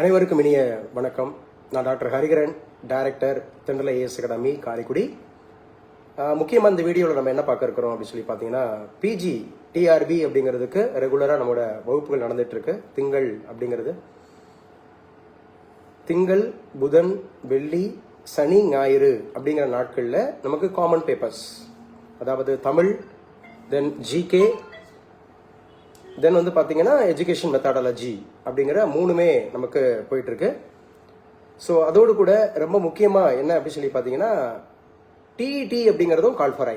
அனைவருக்கும் இனிய வணக்கம். நான் டாக்டர் ஹரிகரன் டைரக்டர் தென்றலை ஏஎஸ் அகாடமி காரைக்குடி. முக்கியமாக இந்த வீடியோவில் நம்ம என்ன பார்க்க இருக்கிறோம் அப்படின்னு சொல்லி பார்த்தீங்கன்னா பிஜி டிஆர்பி அப்படிங்கிறதுக்கு ரெகுலராக நம்மளோட வகுப்புகள் நடந்துட்டுருக்கு திங்கள் அப்படிங்கிறது. திங்கள் புதன் வெள்ளி சனி ஞாயிறு அப்படிங்கிற நாட்களில் நமக்கு காமன் பேப்பர்ஸ் அதாவது தமிழ் தென் ஜிகே தென் வந்து பார்த்தீங்கன்னா எஜுகேஷன் மெத்தாடாலஜி அப்படிங்கிற மூணுமே நமக்கு போயிட்டுருக்கு. ஸோ அதோடு கூட ரொம்ப முக்கியமாக என்ன அப்படின்னு சொல்லி பார்த்தீங்கன்னா டிஇடி அப்படிங்கிறதும் கால் ஃபார்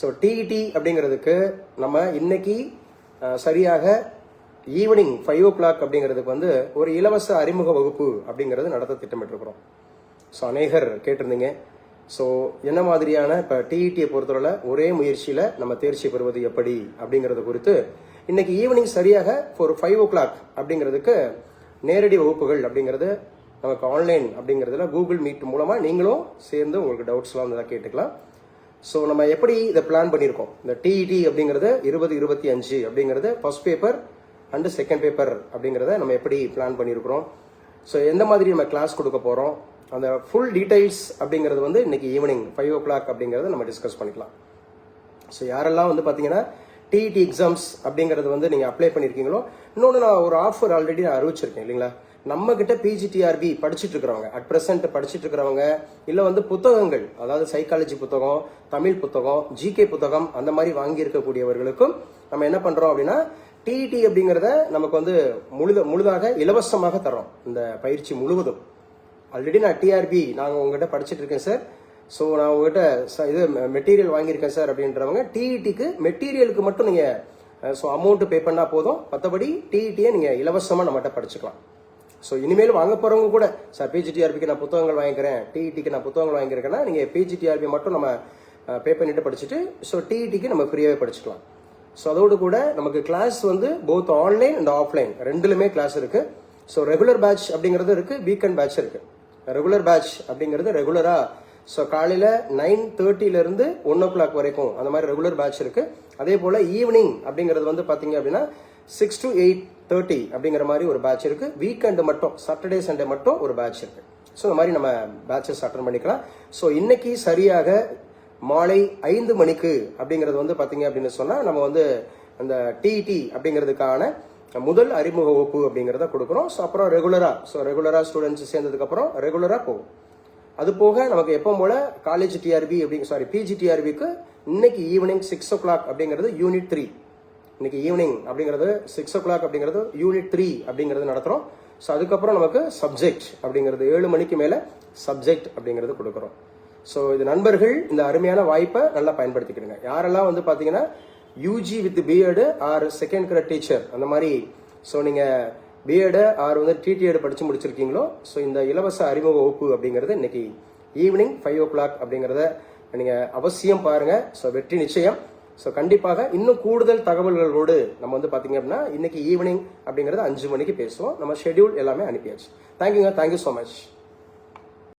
ஸோ டிஇடி அப்படிங்கிறதுக்கு நம்ம இன்னைக்கு சரியாக ஈவினிங் ஃபைவ் ஓ கிளாக் அப்படிங்கிறதுக்கு வந்து ஒரு இலவச அறிமுக வகுப்பு அப்படிங்கிறது நடத்த திட்டமிட்டிருக்கிறோம். ஸோ அநேகர் கேட்டிருந்தீங்க. ஸோ என்ன மாதிரியான இப்போ டிஇடியை பொறுத்தவரை ஒரே முயற்சியில் நம்ம தேர்ச்சி பெறுவது எப்படி அப்படிங்கிறது குறித்து இன்னைக்கு ஈவினிங் சரியாக ஒரு ஃபைவ் ஓ கிளாக் அப்படிங்கிறதுக்கு நேரடி வகுப்புகள் அப்படிங்கிறது நமக்கு ஆன்லைன் அப்படிங்கிறதுல கூகுள் மீட் மூலமாக நீங்களும் சேர்ந்து உங்களுக்கு டவுட்ஸ்லாம் வந்து கேட்டுக்கலாம். ஸோ நம்ம எப்படி இதை பிளான் பண்ணியிருக்கோம்? இந்த டிஇடி அப்படிங்கிறது இருபது இருபத்தி அஞ்சு அப்படிங்கிறது first paper and second paper அப்படிங்கிறத நம்ம எப்படி பிளான் பண்ணியிருக்கிறோம்? ஸோ எந்த மாதிரி நம்ம கிளாஸ் கொடுக்க போகிறோம் அந்த ஃபுல் டீட்டெயில்ஸ் அப்படிங்கிறது வந்து இன்னைக்கு ஈவினிங் ஃபைவ் ஓ கிளாக் அப்படிங்கிறத நம்ம டிஸ்கஸ் பண்ணிக்கலாம். ஸோ யாரெல்லாம் வந்து பார்த்தீங்கன்னா டிஇடி எக்ஸாம்ஸ் அப்படிங்கிறது வந்து நீங்கள் அப்ளை பண்ணியிருக்கீங்களோ இன்னொன்று நான் ஒரு ஆஃபர் ஆல்ரெடி நான் அறிவிச்சிருக்கேன் இல்லைங்களா? நம்ம கிட்ட பிஜிடிஆர்பி படிச்சுட்டு இருக்கிறவங்க அட் ப்ரெசென்ட் படிச்சுட்டு இருக்கிறவங்க இல்லை வந்து புத்தகங்கள் அதாவது சைக்காலஜி புத்தகம் தமிழ் புத்தகம் ஜிகே புத்தகம் அந்த மாதிரி வாங்கி இருக்கக்கூடியவர்களுக்கும் நம்ம என்ன பண்ணுறோம் அப்படின்னா டிஇடி அப்படிங்கிறத நமக்கு வந்து முழுத முழுதாக இலவசமாக தரோம் இந்த பயிற்சி முழுவதும். ஆல்ரெடி நான் டிஆர்பி நாங்கள் உங்ககிட்ட படிச்சுட்டு இருக்கேன் சார் ஸோ நான் உங்ககிட்ட ச- இது மெட்டீரியல் வாங்கியிருக்கேன் சார் அப்படின்றவங்க டிஇடிக்கு மெட்டீரியலுக்கு மட்டும் நீங்கள் ஸோ அமௌண்ட்டு பே பண்ணால் போதும். மற்றபடி டிஇடியை நீங்கள் இலவசமாக நம்மகிட்ட படிச்சுக்கலாம். ஸோ இனிமேல் வாங்க போகிறவங்க கூட சார் பிஜிடிஆர்பிக்கு நான் புத்தகங்கள் வாங்கிக்கிறேன் டிஇடிக்கு நான் புத்தகங்கள் வாங்கியிருக்கேன்னா நீங்கள் பிஜிடிஆர்பி மட்டும் நம்ம பே பண்ணிட்டு படிச்சுட்டு ஸோ டிஇடிக்கு நம்ம ஃப்ரீயாகவே படிச்சுக்கலாம். ஸோ அதோடு கூட நமக்கு கிளாஸ் வந்து போத் ஆன்லைன் அண்ட் ஆஃப்லைன் ரெண்டுலுமே கிளாஸ் இருக்குது ஸோ ரெகுலர் பேட்ச் அப்படிங்கிறது இருக்குது வீக்கெண்ட் பேட்ச் இருக்குது ரெகுலர் பேட்ச் அப்படிங்கிறது ரெகுலராக ஸோ காலையில் நைன் தேர்ட்டிலேருந்து ஒன் ஓ கிளாக் வரைக்கும் அந்த மாதிரி ரெகுலர் பேட்ச் இருக்குது அதே போல் ஈவினிங் அப்படிங்கிறது வந்து பார்த்தீங்க அப்படின்னா சிக்ஸ் டு எயிட் தேர்ட்டி அப்படிங்கிற மாதிரி ஒரு பேட்ச் இருக்குது வீக்கெண்டு மட்டும் சாட்டர்டே சண்டே மட்டும் ஒரு பேட்ச் இருக்குது ஸோ இந்த மாதிரி நம்ம பேட்சஸ் அட்டன் பண்ணிக்கலாம். ஸோ இன்னைக்கு சரியாக மாலை ஐந்து மணிக்கு அப்படிங்கிறது வந்து பார்த்தீங்க அப்படின்னு சொன்னால் நம்ம வந்து அந்த டிடி அப்படிங்கிறதுக்கான முதல் அறிமுக வகுப்பு அப்படிங்கிறத கொடுக்குறோம் ஸோ அப்புறம் ரெகுலராக ஸோ ரெகுலராக ஸ்டூடெண்ட்ஸ் சேர்ந்ததுக்கப்புறம் ரெகுலராக போகும் அது போக நமக்கு எப்போ போல காலேஜ் டிஆர்பி அப்படிங்க சாரி பிஜி டிஆர்பிக்கு இன்னைக்கு ஈவினிங் சிக்ஸ் ஓ கிளாக் அப்படிங்கிறது யூனிட் த்ரீ இன்னைக்கு ஈவினிங் அப்படிங்கிறது சிக்ஸ் ஓ கிளாக் அப்படிங்கிறது யூனிட் த்ரீ அப்படிங்கிறது நடத்துகிறோம் ஸோ அதுக்கப்புறம் நமக்கு சப்ஜெக்ட் அப்படிங்கிறது ஏழு மணிக்கு மேலே சப்ஜெக்ட் அப்படிங்கிறது கொடுக்குறோம். ஸோ இது நண்பர்கள் இந்த அருமையான வாய்ப்பை நல்லா பயன்படுத்திக்கிடுங்க. யாரெல்லாம் வந்து பார்த்தீங்கன்னா UG with BEd or second grade teacher அந்த மாதிரி ஸோ நீங்கள் பிஎடு ஆர் வந்து டிடிஎடு படித்து முடிச்சிருக்கீங்களோ? ஸோ இந்த இலவச அறிமுக வகுப்பு அப்படிங்கிறது இன்னைக்கு ஈவினிங் ஃபைவ் ஓ கிளாக் அப்படிங்கிறத நீங்கள் அவசியம் பாருங்கள் ஸோ வெற்றி நிச்சயம். ஸோ கண்டிப்பாக இன்னும் கூடுதல் தகவல்களோடு நம்ம வந்து பார்த்தீங்க அப்படின்னா இன்னைக்கு ஈவினிங் அப்படிங்கிறது அஞ்சு மணிக்கு பேசுவோம். நம்ம ஷெட்யூல் எல்லாமே அனுப்பியாச்சு. தேங்க்யூங்க தேங்க்யூ ஸோ மச்